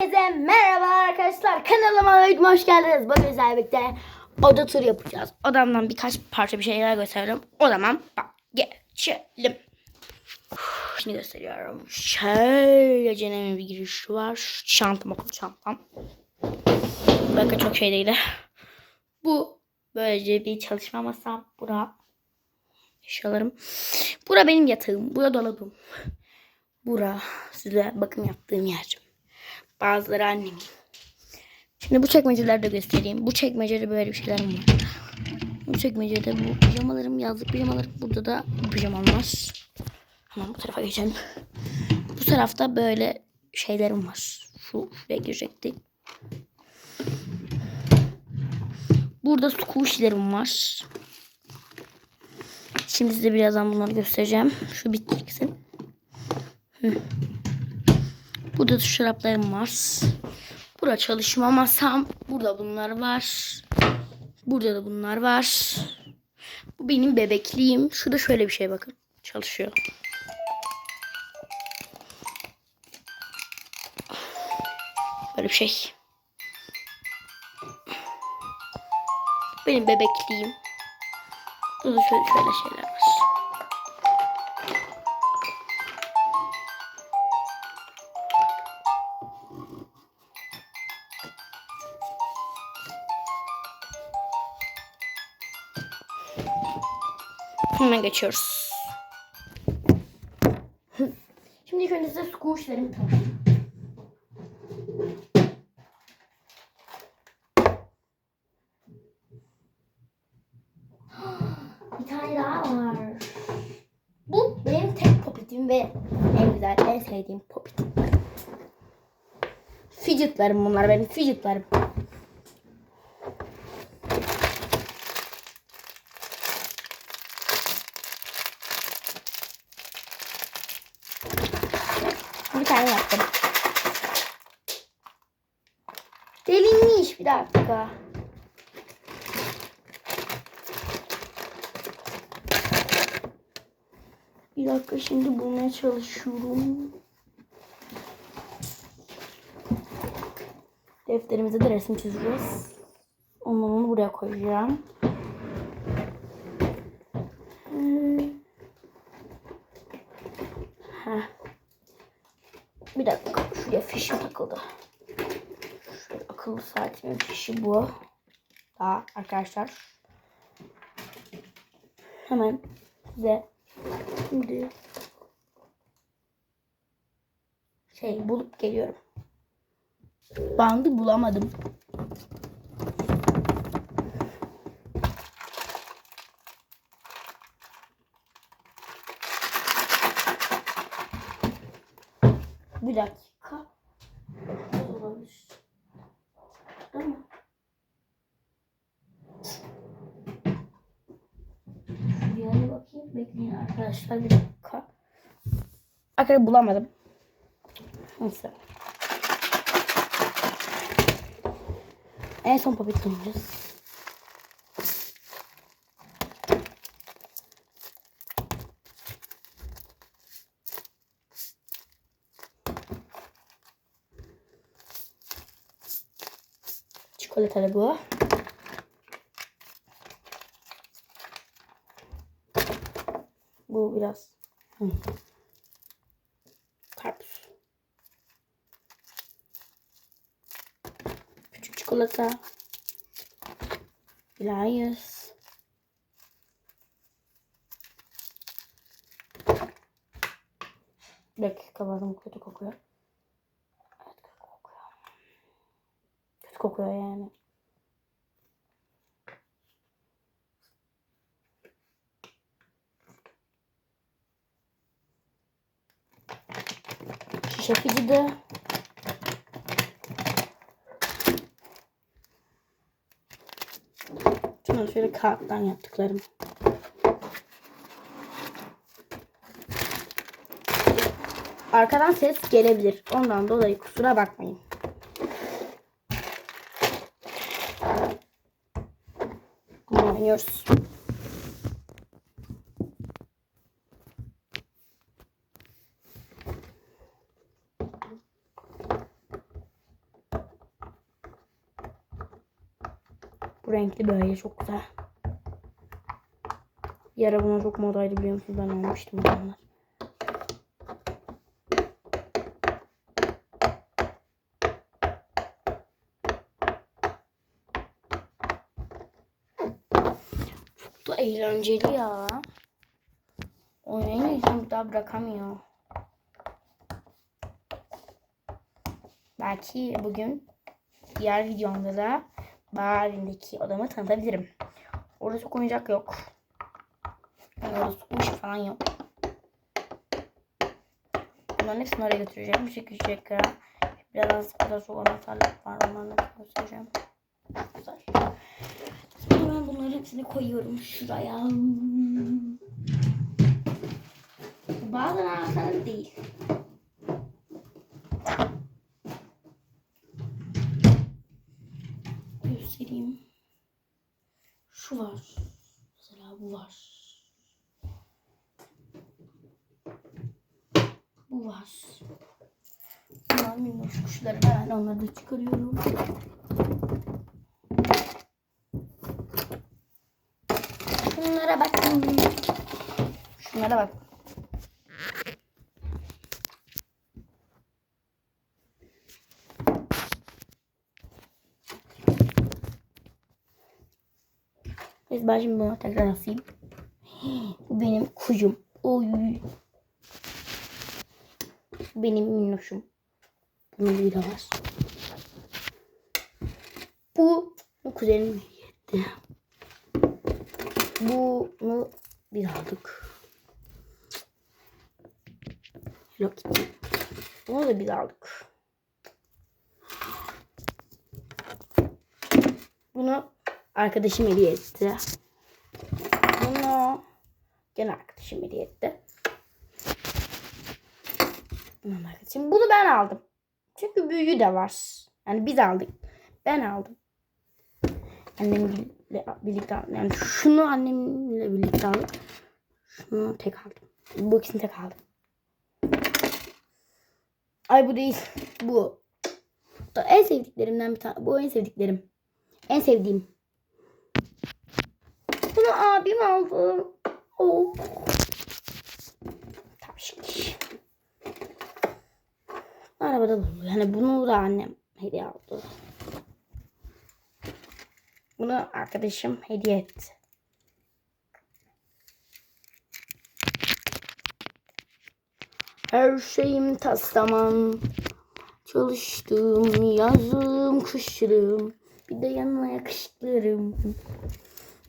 Herkese merhaba arkadaşlar. Kanalıma hoş geldiniz. Bugün sizlerle birlikte oda turu yapacağız. Odamdan birkaç parça bir şeyler gösteriyorum. O zaman bak geçelim. Şimdi gösteriyorum. Şöyle cenemin bir girişi var. Çantam okul çantam. Bakın çok şey değil. Bu böylece bir çalışma masam. Bura eşyalarım. Bura benim yatağım. Bura dolabım. Bura size bakım yaptığım yer. Bazıları annemin. Şimdi bu çekmeceleri de göstereyim. Bu çekmecede böyle bir şeylerim var. Bu çekmecede bu pijamalarım, yazlık pijamalarım. Burada da bu pijamam var. Hemen bu tarafa geçelim. Bu tarafta böyle şeylerim var. Şu şuraya girecekti. Burada squishlerim var. Şimdi size birazdan bunları göstereceğim. Şu biteceksin. Hı. Burada da şaraplarım var. Burada çalışma masam. Burada bunlar var. Burada da bunlar var. Bu benim bebekliğim. Şurada şöyle bir şey bakın. Çalışıyor. Böyle bir şey. Benim bebekliğim. Burada şöyle şöyle şeyler var. Hemen geçiyoruz. Şimdi ilk önce size squishlerimi tanıtayım. Bir tane daha var. Bu benim tek popitim ve en güzel, en sevdiğim popitim. Fidgetlerim bunlar benim fidgetlerim. Bir tane yaptım. Delinmiş bir dakika. Bir dakika şimdi bulmaya çalışıyorum. Defterimize de resim çizeceğiz. Ondan onu buraya koyacağım. Bir dakika. Şuraya fişim takıldı. Şöyle akıllı saatimin fişi bu. Daha arkadaşlar. Hemen size şimdi şey bulup geliyorum. Bandı bulamadım. Bir dakika. Bir bakayım. Bekleyin arkadaşlar bir dakika. Arkadaşlar bulamadım. Neyse. En son papet bulacağız. Çikolatalı bu. Bu biraz hı. karpuz. Küçük çikolata. Layers. Bir dakika bazen kötü kokuyor. Evet kötü kokuyor. Kötü kokuyor yani. Şişe fıcıdı. Şunu şöyle kağıttan yaptıklarım. Arkadan ses gelebilir. Ondan dolayı kusura bakmayın. Bunu oynuyoruz. Bu renkli böyle çok güzel. Bir ara buna çok modaydı biliyor musunuz? Ben almıştım bunlar. Çok da eğlenceli ya. Oynayınca insan daha bırakamıyor. Belki bugün diğer videomda da Barbie'deki odamı tanıtabilirim. Orada çok oyuncak yok. Orada su ışık falan yok. Bunların hepsini oraya götüreceğim. Bir şekilde şekilde. Biraz burada çok anahtarlar var. Onları da göstereceğim. Güzel. Şimdi ben bunların hepsini koyuyorum şuraya. Bazen anahtarları değil. Göstereyim. Şu var. Mesela bu var. Bu var. Bunlar minnoş kuşları. Ben onları da çıkarıyorum. Şunlara bakın. Şunlara bak. Neyse ben şimdi bunu tekrar asayım. Bu benim kuşum. Oy. Benim minnoşum. Bunun bir var. Bu, bu kuzenim yetti. Bunu biz aldık. Hello. Bunu da biz aldık. Bunu arkadaşım hediye etti. Bunu gene arkadaşım hediye etti. Arkadaşım. Bunu ben aldım. Çünkü büyüğü de var. Yani biz aldık. Ben aldım. Annemle birlikte aldım. Yani şunu annemle birlikte aldım. Şunu tek aldım. Bu ikisini tek aldım. Ay bu değil. Bu. Da en sevdiklerimden bir tane. Bu en sevdiklerim. En sevdiğim. Bunu abim aldı. Oh. Şimdi. Arabada bulundu. Yani bunu da annem hediye aldı. Bunu arkadaşım hediye etti. Her şeyim tas tamam. Çalıştım, yazım, kışırım. Bir de yanına yakışıklarım.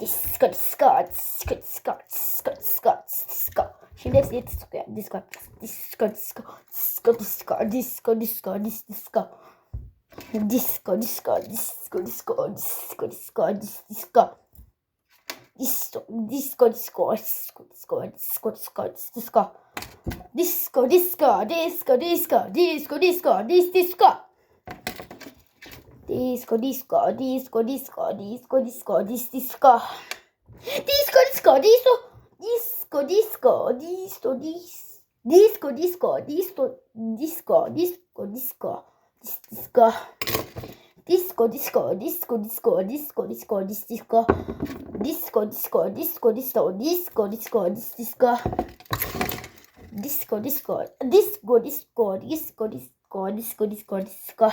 Discord, Discord, Discord, Discord, Discord, Discord, Discord. Şimdi hepsi diye Discord yani. Discord, Discord, Discord, Discord, Discord, Discord, Discord, disco, Disco, disco, disco, disco, disco, disco, disco. Disco, disco, disco, disco, disco, disco, disco, disco. Disco, disco, disco, disco, disco, disco, disco, disco. Disco. Disco, disco, disco, disco, disco, disco, dis, disco. Disco, disco, disco, disco, disco, disco, dis. Disco, disco, disco, disco, disco, disco, dis, disco. Disco, disco, disco, disco, disco, disco, dis, disco. Disco, disco, disco, disco, disco, disco, dis, disco. Disco, disco, disco, disco, disco, disco, disco, disco, disco.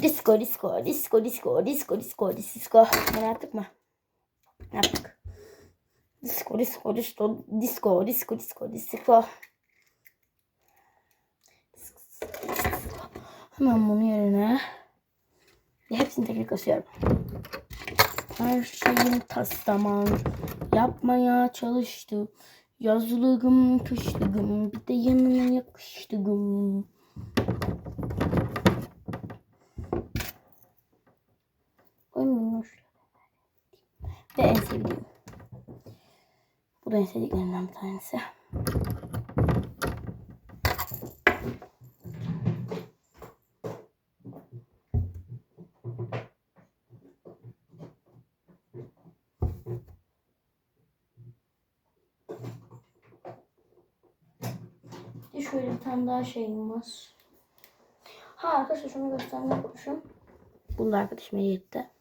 Disco, disco, disco, disco, disco, disco, dis, disco. Ne yaptık mı? Ne yaptık? Disco, disco, disco, disco, disco, disco, disco. Hemen bunun yerine hepsini tekrar kasıyorum. Her şeyim tas tamam. Yapmaya çalıştım. Yazlığım, kışlığım, bir de yanına yakıştığım. Oy minnoş. Ve en sevdiğim. Bu da en sevdiklerimden bir tanesi. Şöyle bir tane daha şeyim var. Ha arkadaşlar şunu göstermeyi unutmuşum. Bunu da arkadaşım hediye.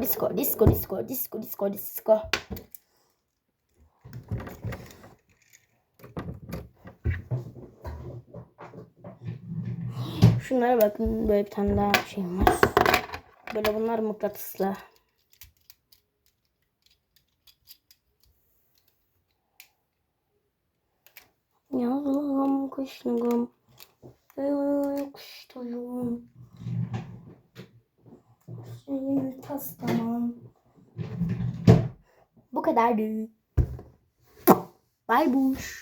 Disco, disco, disco, disco, disco, disco, disco. Şunlara bakın böyle bir tane daha şeyim var. Böyle bunlar mıknatıslı. Yazılım kışlığım. Kışlığım. Şeyim taslaman. Bu kadardı. Bay buş.